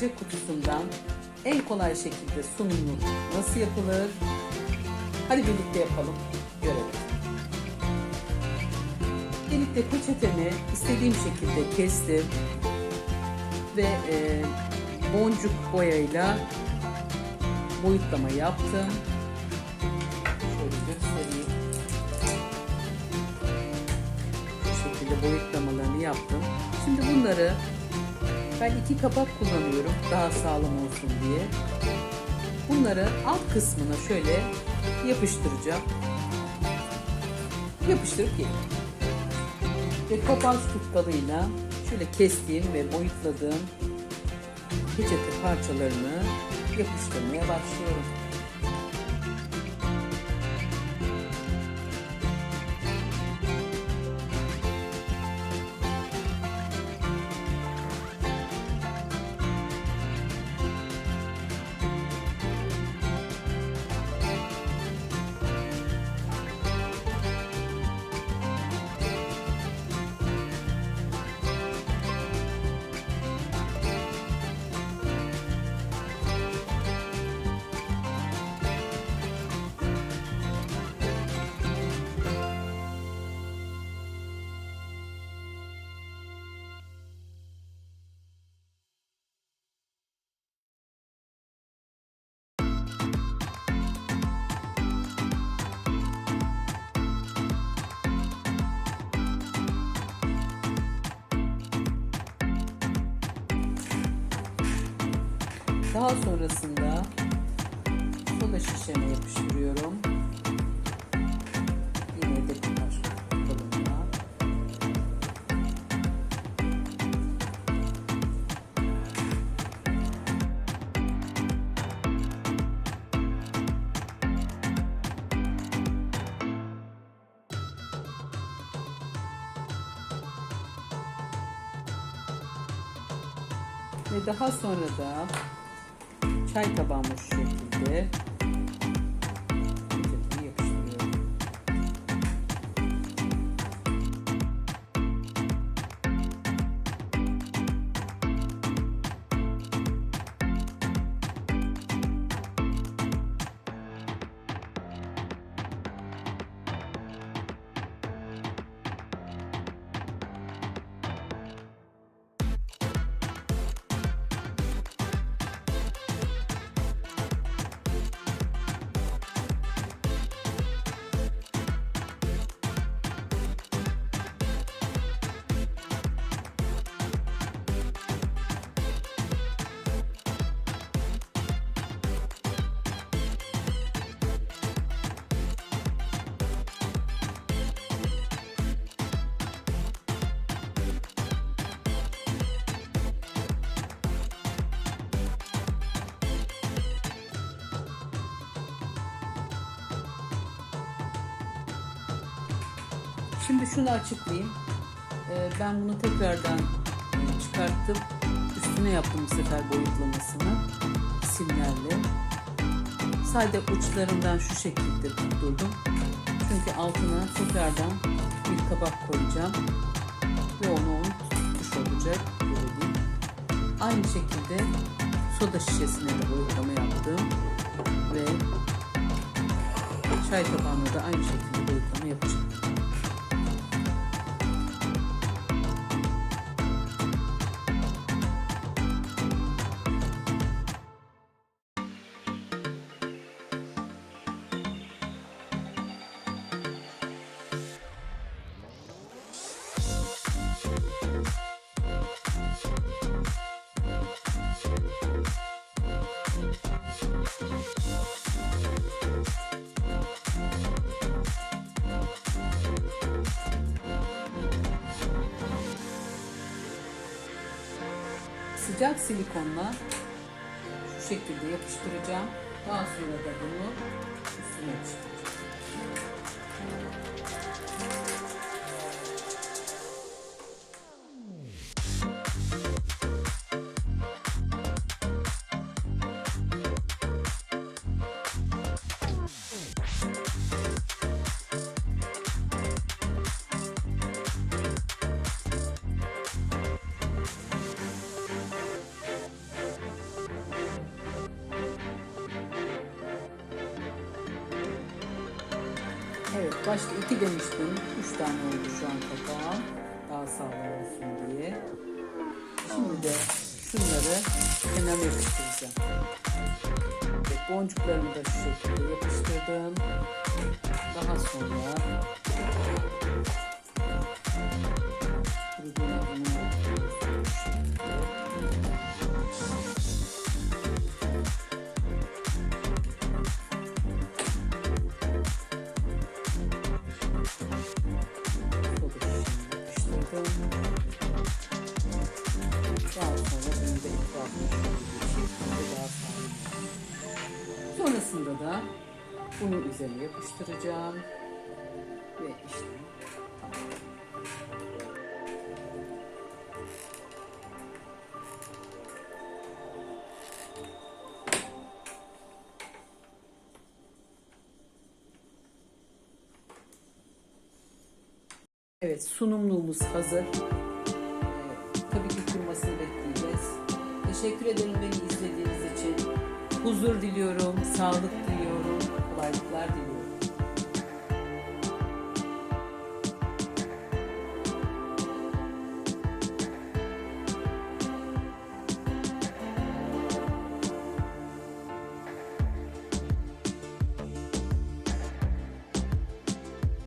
proje kutusundan en kolay şekilde sunumu nasıl yapılır? Hadi birlikte yapalım, görelim. Öncelikle peçetemi istediğim şekilde kestim ve e, boncuk boyayla boyutlama yaptım. Şöyle göstereyim. Bu şekilde boyutlamalarını yaptım. Şimdi bunları ben iki kapak kullanıyorum daha sağlam olsun diye. Bunları alt kısmına şöyle yapıştıracağım. Yapıştırıp gelin. Ve kopaz tutkalıyla şöyle kestiğim ve boyutladığım peçete parçalarını yapıştırmaya başlıyorum. Daha sonrasında soda şişeme yapıştırıyorum. Yine de kumaş kolumla. Ve daha sonra da çay tabağıma şu şekilde Şimdi şunu açıklayayım. Ee, ben bunu tekrardan çıkarttım. Üstüne yaptım bu sefer boyutlamasını. Simlerle. Sadece uçlarından şu şekilde tutturdum. Çünkü altına tekrardan bir tabak koyacağım. Ve onu onu tutmuş olacak. Böyle. Aynı şekilde soda şişesine de boyutlama yaptım. Ve çay tabağına da aynı şekilde sıcak silikonla şu şekilde yapıştıracağım. Daha sonra da bunu üstüne yapıştıracağım. Başta iki demiştim. Üç tane oldu şu an papağan. Daha sağlam olsun diye. Şimdi de şunları kenara yapıştıracağım. Evet, boncuklarımı da şu şekilde yapıştırdım. Daha sonra Sonrasında da bunu üzerine yapıştıracağım. Evet sunumluğumuz hazır. Ee, tabii ki kurumasını bekleyeceğiz. Teşekkür ederim beni izlediğiniz için. Huzur diliyorum, sağlık diliyorum, kolaylıklar diliyorum.